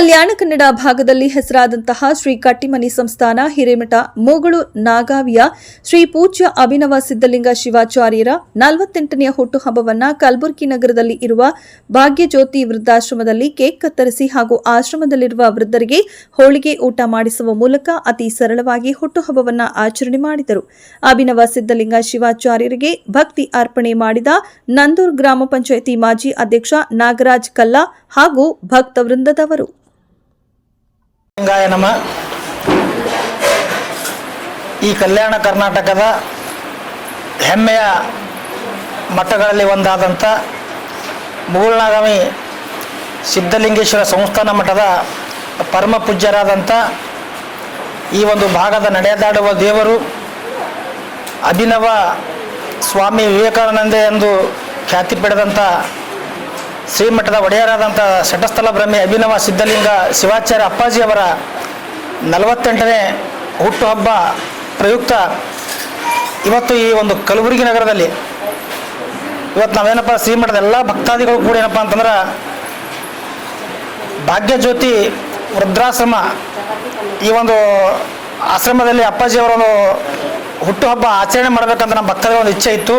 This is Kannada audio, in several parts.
ಕಲ್ಯಾಣ ಕನ್ನಡ ಭಾಗದಲ್ಲಿ ಹೆಸರಾದಂತಹ ಶ್ರೀ ಕಟ್ಟಿಮನಿ ಸಂಸ್ಥಾನ, ಹಿರೇಮಠ, ಮೂಗಳು, ನಾಗಾವಿಯ ಶ್ರೀ ಪೂಜ್ಯ ಅಭಿನವ ಸಿದ್ದಲಿಂಗ ಶಿವಾಚಾರ್ಯರ ನಲವತ್ತೆಂಟನೆಯ ಹುಟ್ಟುಹಬ್ಬವನ್ನು ಕಲಬುರಗಿ ನಗರದಲ್ಲಿ ಇರುವ ಭಾಗ್ಯಜ್ಯೋತಿ ವೃದ್ಧಾಶ್ರಮದಲ್ಲಿ ಕೇಕ್ ಕತ್ತರಿಸಿ ಹಾಗೂ ಆಶ್ರಮದಲ್ಲಿರುವ ವೃದ್ಧರಿಗೆ ಹೋಳಿಗೆ ಊಟ ಮಾಡಿಸುವ ಮೂಲಕ ಅತಿ ಸರಳವಾಗಿ ಹುಟ್ಟುಹಬ್ಬವನ್ನು ಆಚರಣೆ ಮಾಡಿದರು. ಅಭಿನವ ಸಿದ್ದಲಿಂಗ ಶಿವಾಚಾರ್ಯರಿಗೆ ಭಕ್ತಿ ಅರ್ಪಣೆ ಮಾಡಿದ ನಂದೂರ್ ಗ್ರಾಮ ಪಂಚಾಯಿತಿ ಮಾಜಿ ಅಧ್ಯಕ್ಷ ನಾಗರಾಜ್ ಕಲ್ಲಾ ಹಾಗೂ ಭಕ್ತ ವೃಂದದವರು ಲಿಂಗಾಯ ನಮ. ಈ ಕಲ್ಯಾಣ ಕರ್ನಾಟಕದ ಹೆಮ್ಮೆಯ ಮಠಗಳಲ್ಲಿ ಒಂದಾದಂಥ ಮೂಲನಾಗಮಿ ಸಿದ್ಧಲಿಂಗೇಶ್ವರ ಸಂಸ್ಥಾನ ಮಠದ ಪರಮ ಪೂಜ್ಯರಾದಂಥ ಈ ಒಂದು ಭಾಗದ ನಡೆದಾಡುವ ದೇವರು ಅಭಿನವ ಸ್ವಾಮಿ ವಿವೇಕಾನಂದ ಎಂದು ಖ್ಯಾತಿ ಪಡೆದಂಥ ಶ್ರೀಮಠದ ಒಡೆಯರಾದಂಥ ಶಟಸ್ಥಲ ಬ್ರಹ್ಮೆ ಅಭಿನವ ಸಿದ್ಧಲಿಂಗ ಶಿವಾಚಾರ್ಯ ಅಪ್ಪಾಜಿಯವರ ನಲವತ್ತೆಂಟನೇ ಹುಟ್ಟುಹಬ್ಬ ಪ್ರಯುಕ್ತ ಇವತ್ತು ಈ ಒಂದು ಕಲಬುರಗಿ ನಗರದಲ್ಲಿ ಇವತ್ತು ನಾವೇನಪ್ಪ ಶ್ರೀಮಠದ ಎಲ್ಲ ಭಕ್ತಾದಿಗಳು ಕೂಡ ಏನಪ್ಪ ಅಂತಂದ್ರೆ ಭಾಗ್ಯಜ್ಯೋತಿ ವೃದ್ಧಾಶ್ರಮ ಈ ಒಂದು ಆಶ್ರಮದಲ್ಲಿ ಅಪ್ಪಾಜಿಯವರ ಒಂದು ಹುಟ್ಟುಹಬ್ಬ ಆಚರಣೆ ಮಾಡಬೇಕಂತ ನಮ್ಮ ಭಕ್ತರ ಒಂದು ಇಚ್ಛೆ ಇತ್ತು.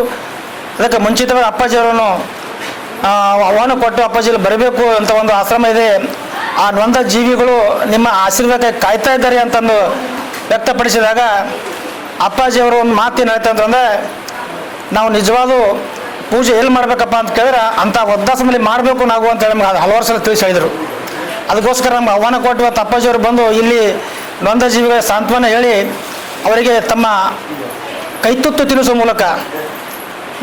ಅದಕ್ಕೆ ಮುಂಚಿತವಾಗಿ ಅಪ್ಪಾಜಿಯವರನ್ನು ಆಹ್ವಾನ ಕೊಟ್ಟು ಅಪ್ಪಾಜಿಲಿ ಬರಬೇಕು ಅಂತ ಒಂದು ಆಶ್ರಮ ಇದೆ. ಆ ನೊಂದ ಜೀವಿಗಳು ನಿಮ್ಮ ಆಶೀರ್ವಾದಕ್ಕೆ ಕಾಯ್ತಾ ಇದ್ದಾರೆ ಅಂತಂದು ವ್ಯಕ್ತಪಡಿಸಿದಾಗ ಅಪ್ಪಾಜಿಯವರು ಒಂದು ಮಾತು ಏನು ಹೇಳ್ತಾ ನಾವು ನಿಜವಾದ ಪೂಜೆ ಎಲ್ಲಿ ಮಾಡಬೇಕಪ್ಪ ಅಂತ ಕೇಳಿದ್ರೆ ಅಂಥ ಒದ್ದಾಸಮಲ್ಲಿ ಮಾಡಬೇಕು ನಾವು ಅಂತ ಹೇಳಿ ನಮ್ಗೆ ಹಲವಾರು ಸಲ ತಿಳಿಸಿ ಹೇಳಿದರು. ಅದಕ್ಕೋಸ್ಕರ ನಮ್ಗೆ ಆಹ್ವಾನ ಕೊಟ್ಟು ಅಪ್ಪಾಜಿ ಅಪ್ಪಾಜಿಯವರು ಬಂದು ಇಲ್ಲಿ ನೊಂದ ಜೀವಿಗಳ ಸಾಂತ್ವನ ಹೇಳಿ ಅವರಿಗೆ ತಮ್ಮ ಕೈತುತ್ತು ತಿನ್ನಿಸುವ ಮೂಲಕ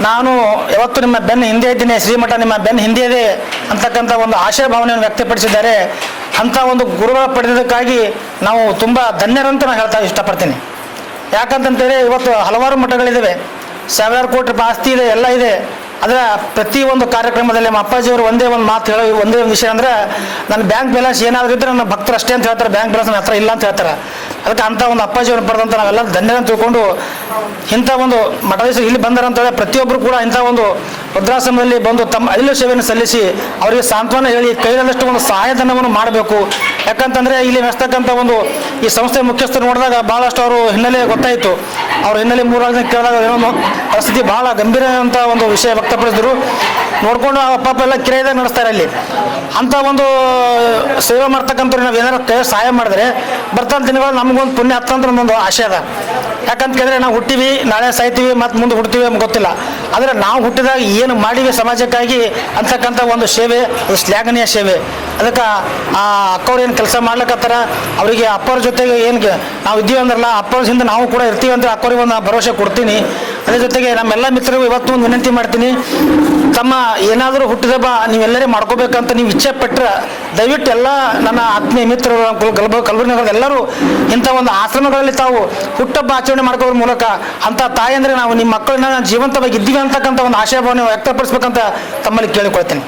ನಾನು ಯಾವತ್ತು ನಿಮ್ಮ ಬೆನ್ನ ಹಿಂದೆ ಇದ್ದೀನಿ, ಶ್ರೀಮಠ ನಿಮ್ಮ ಬೆನ್ನ ಹಿಂದೆ ಇದೆ ಅಂತಕ್ಕಂಥ ಒಂದು ಆಶಯ ಭಾವನೆಯನ್ನು ವ್ಯಕ್ತಪಡಿಸಿದ್ದಾರೆ. ಅಂಥ ಒಂದು ಗುರುಗಳ ಪಡೆದಕ್ಕಾಗಿ ನಾವು ತುಂಬ ಧನ್ಯರಂತ ನಾನು ಹೇಳ್ತಾ ಇಷ್ಟಪಡ್ತೀನಿ. ಯಾಕಂತಂತೇಳಿ ಇವತ್ತು ಹಲವಾರು ಮಠಗಳಿದ್ದಾವೆ ಸಾವಿರಾರು ಕೋಟಿ ರೂಪಾಯಿ ಆಸ್ತಿ ಇದೆ, ಎಲ್ಲ ಇದೆ. ಅದರ ಪ್ರತಿ ಒಂದು ಕಾರ್ಯಕ್ರಮದಲ್ಲಿ ನಮ್ಮ ಅಪ್ಪಾಜಿಯವರು ಒಂದೇ ಒಂದು ಮಾತು ಹೇಳೋ ಒಂದೇ ಒಂದು ವಿಷಯ ಅಂದರೆ, ನನ್ನ ಬ್ಯಾಂಕ್ ಬ್ಯಾಲೆನ್ಸ್ ಏನಾದರೂ ಇದ್ದರೆ ನನ್ನ ಭಕ್ತರು ಅಷ್ಟೇ ಅಂತ ಹೇಳ್ತಾರೆ, ಬ್ಯಾಂಕ್ ಬ್ಯಾಲೆನ್ಸ್ ನನ್ನ ಹತ್ರ ಇಲ್ಲ ಅಂತ ಹೇಳ್ತಾರೆ. ಅದಕ್ಕೆ ಅಂಥ ಒಂದು ಅಪ್ಪಾಜಿಯವ್ರನ್ನ ಪಡೆದಂಥ ನಾವೆಲ್ಲ ಧನ್ಯರನ್ನು ತಿಳ್ಕೊಂಡು ಇಂಥ ಒಂದು ಮಠಾಧೀಶರು ಇಲ್ಲಿ ಬಂದರಂತೇಳಿ ಪ್ರತಿಯೊಬ್ಬರು ಕೂಡ ಇಂಥ ಒಂದು ವೃದ್ಧಾಶ್ರಮದಲ್ಲಿ ಬಂದು ತಮ್ಮ ಅಲ್ಲಿ ಸೇವೆಯನ್ನು ಸಲ್ಲಿಸಿ ಅವರಿಗೆ ಸಾಂತ್ವನ ಹೇಳಿ ಕೈಲಾದಷ್ಟು ಒಂದು ಸಹಾಯಧನವನ್ನು ಮಾಡಬೇಕು. ಯಾಕಂತಂದರೆ ಇಲ್ಲಿ ನಡೆಸ್ತಕ್ಕಂಥ ಒಂದು ಈ ಸಂಸ್ಥೆ ಮುಖ್ಯಸ್ಥರು ನೋಡಿದಾಗ ಭಾಳಷ್ಟು ಅವರು ಹಿನ್ನೆಲೆ ಗೊತ್ತಾಯಿತು. ಅವ್ರ ಹಿನ್ನೆಲೆ ಮೂರು ಕೇಳಿದಾಗ ಏನೋ ಪರಿಸ್ಥಿತಿ ಭಾಳ ಗಂಭೀರ ಅಂತ ಒಂದು ವಿಷಯ ವ್ಯಕ್ತಪಡಿಸಿದ್ರು. ನೋಡ್ಕೊಂಡು ಪಾಪ ಎಲ್ಲ ಕಿರಾಯದಾಗ ನಡೆಸ್ತಾರೆ ಅಲ್ಲಿ ಅಂತ ಒಂದು ಸೇವೆ ಮಾಡ್ತಕ್ಕಂಥವ್ರು ನಾವು ಏನಾರು ಸಹಾಯ ಮಾಡಿದ್ರೆ ಬರ್ತಾ ದಿನಗಳು ನಮಗೊಂದು ಪುಣ್ಯ ಹತ್ತಂತ ಒಂದು ಆಶೆ ಅದ. ಯಾಕಂತ ಕೇಳಿದ್ರೆ ನಾವು ಹುಟ್ಟಿವಿ, ನಾಳೆ ಸಾಯ್ತೀವಿ, ಮತ್ತು ಮುಂದೆ ಹುಡ್ತೀವಿ ನಮ್ಗೆ ಗೊತ್ತಿಲ್ಲ. ಆದರೆ ನಾವು ಹುಟ್ಟಿದಾಗ ಏನು ಮಾಡಿವಿ ಸಮಾಜಕ್ಕಾಗಿ ಅಂತಕ್ಕಂಥ ಒಂದು ಸೇವೆ, ಅದು ಶ್ಲಾಘನೀಯ ಸೇವೆ. ಅದಕ್ಕೆ, ಆ, ಅಕ್ಕವ್ರು ಏನು ಕೆಲಸ ಮಾಡ್ಲಿಕ್ಕತ್ತಾರ ಅವರಿಗೆ ಅಪ್ಪರ ಜೊತೆಗೆ ಏನು ನಾವು ಇದ್ದೀವಿ ಅಂದ್ರಲ್ಲ, ಅಪ್ಪವ್ರ ಹಿಂದೆ ನಾವು ಕೂಡ ಇರ್ತೀವಿ ಅಂತ ಅಕ್ಕವ್ರಿಗೆ ಒಂದು ಭರವಸೆ ಕೊಡ್ತೀನಿ. ಅದ್ರ ಜೊತೆಗೆ ನಮ್ಮೆಲ್ಲ ಮಿತ್ರರು ಇವತ್ತು ಒಂದು ವಿನಂತಿ ಮಾಡ್ತೀನಿ. ತಮ್ಮ ಏನಾದರೂ ಹುಟ್ಟಿದಬ್ಬ ನೀವೆಲ್ಲರೇ ಮಾಡ್ಕೋಬೇಕಂತ ನೀವು ಇಚ್ಛೆ ಪಟ್ಟರೆ ದಯವಿಟ್ಟು ಎಲ್ಲ ನನ್ನ ಆತ್ಮೀಯ ಮಿತ್ರರು ಕಲಬ ಕಲಬುರಗಿ ಎಲ್ಲರೂ ಇಂಥ ಒಂದು ಆಶ್ರಮಗಳಲ್ಲಿ ತಾವು ಹುಟ್ಟಬ್ಬ ಆಚರಣೆ ಮಾಡ್ಕೋದ್ರ ಮೂಲಕ ಅಂಥ ತಾಯಿ ಅಂದರೆ ನಾವು ನಿಮ್ಮ ಮಕ್ಕಳನ್ನ ಜೀವಂತವಾಗಿ ಇದ್ದೀವಿ ಅಂತಕ್ಕಂಥ ಒಂದು ಆಶಯಭಾವನೆ ವ್ಯಕ್ತಪಡಿಸ್ಬೇಕಂತ ತಮ್ಮಲ್ಲಿ ಕೇಳಿಕೊಳ್ತೀನಿ.